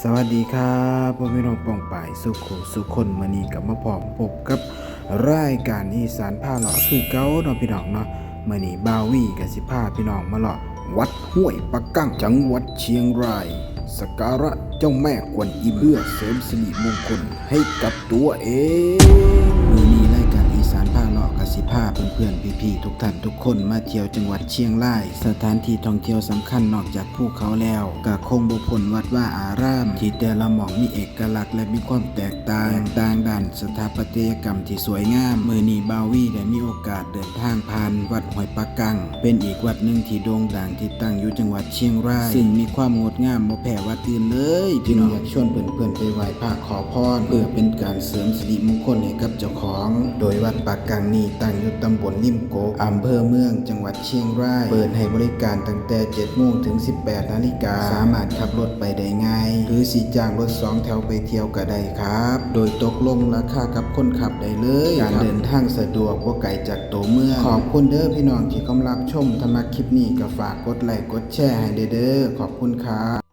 สวัสดีครับพ่อพี่น้องปองป่ายสุขุสุคนมานีกับมาพร้อมพบกับรายการอีสานผ้าเลาะคือเก้าเนาะพี่น้องเนาะมานีบาวีกับสิพาพี่น้องมาเลาะวัดห้วยปักกั้งจังหวัดเชียงรายสกการะเจ้าแม่กวนอิมเพื่อเสริมสิริมงคลให้กับตัวเอง พาเพื่อนๆพี่ๆทุกท่านทุกคนมาเที่ยวจังหวัดเชียงราย สถานที่ท่องเที่ยวสำคัญนอกจากภูเขาแล้วก็คงบุพลวัดว่าอาราม ที่แต่ละหม่องมีเอกลักษณ์และมีความแตกต่างต่างด้านสถาปัตยกรรมที่สวยงามมือนีบาวีได้มีโอกาสเดินทางผ่านวัดห้วยปักกัง เป็นอีกวัดหนึ่งที่โด่งดังที่ตั้งอยู่จังหวัดเชียงรายซึ่งมีความงดงามบ่แพ้วัดอื่นเลยจึงอยากชวนเพื่อนๆไปไหว้พระขอพรเพื่อเป็นการเสริมสิริมงคลให้กับเจ้าของ โดยวัดปักกังนี้ตั้งอยู่ตำบลนิ่มโกอำเภอเมืองจังหวัดเชียงราย เปิดให้บริการตั้งแต่ 7 โมงถึง 18 นาฬิกา สามารถขับรถไปได้ง่าย หรือสีจ้างรถสองแถวไปเที่ยวก็ได้ครับ โดยตกลงราคากับคนขับได้เลย การเดินทางสะดวกว่าไกลจากตัวเมือง ขอบคุณเด้อพี่น้องที่กำลังชมธรรมคลิปนี้ก็ฝากกดไลค์กดแชร์ให้เด้อขอบคุณครับ